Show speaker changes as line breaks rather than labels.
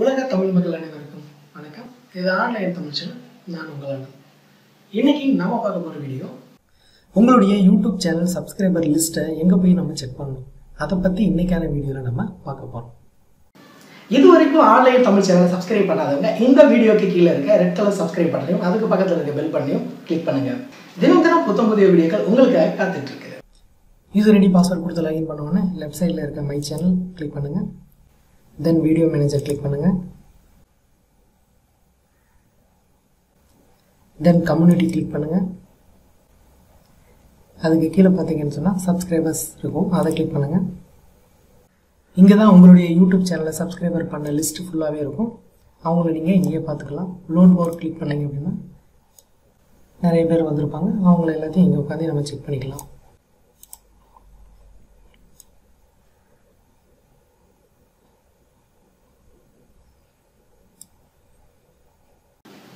உலக தமிழ் மக்கள் அனைவருக்கும் வணக்கம். இது ஆன்லைன் தமிழ் சேனல் நான் உங்கள் இன்னைக்கு நம்ம பார்க்க போகிற வீடியோ உங்களுடைய யூடியூப் சேனல் சப்ஸ்கிரைபர் லிஸ்ட்டை எங்கே போய் நம்ம செக் பண்ணணும்? அதை பற்றி இன்னைக்கான வீடியோவில் நம்ம பார்க்க போகிறோம் இது வரைக்கும் ஆன்லைன் தமிழ் சேனல் சப்ஸ்கிரைப் பண்ணாதவங்க இந்த வீடியோக்கு கீழே இருக்க ரெட் கலர் சப்ஸ்கிரைப் பண்ணையும் அதுக்கு பக்கத்தில் இருக்க பெல் பண்ணியும் கிளிக் பண்ணுங்க. தினம் தினம் புத்தம் புதிய வீடியோக்கள் உங்களுக்காக காத்துட்டு இருக்கு. யூசர் ஐடி பாஸ்வேர்ட் கொடுத்து லாகின் பண்ணுவோன்னே லெஃப்ட் சைடில் இருக்க மை சேனல் கிளிக் பண்ணுங்கள் தென் வீடியோ மேனேஜர் கிளிக் பண்ணுங்க. தென் கம்யூனிட்டி கிளிக் பண்ணுங்க. அதுக்கு கீழே பார்த்தீங்கன்னு சொன்னால் சப்ஸ்கிரைபர்ஸ் இருக்கும். அதை கிளிக் பண்ணுங்க. இங்கே தான் உங்களுடைய யூடியூப் சேனலில் சப்ஸ்கிரைபர் பண்ண லிஸ்ட் ஃபுல்லாகவே இருக்கும். அவங்கள நீங்கள் இங்கேயே பார்த்துக்கலாம். லோன் மோர் கிளிக் பண்ணீங்க அப்படின்னா நிறைய பேர் வந்திருப்பாங்க. அவங்கள எல்லாத்தையும் இங்கே உட்காந்து நம்ம செக் பண்ணிக்கலாம்.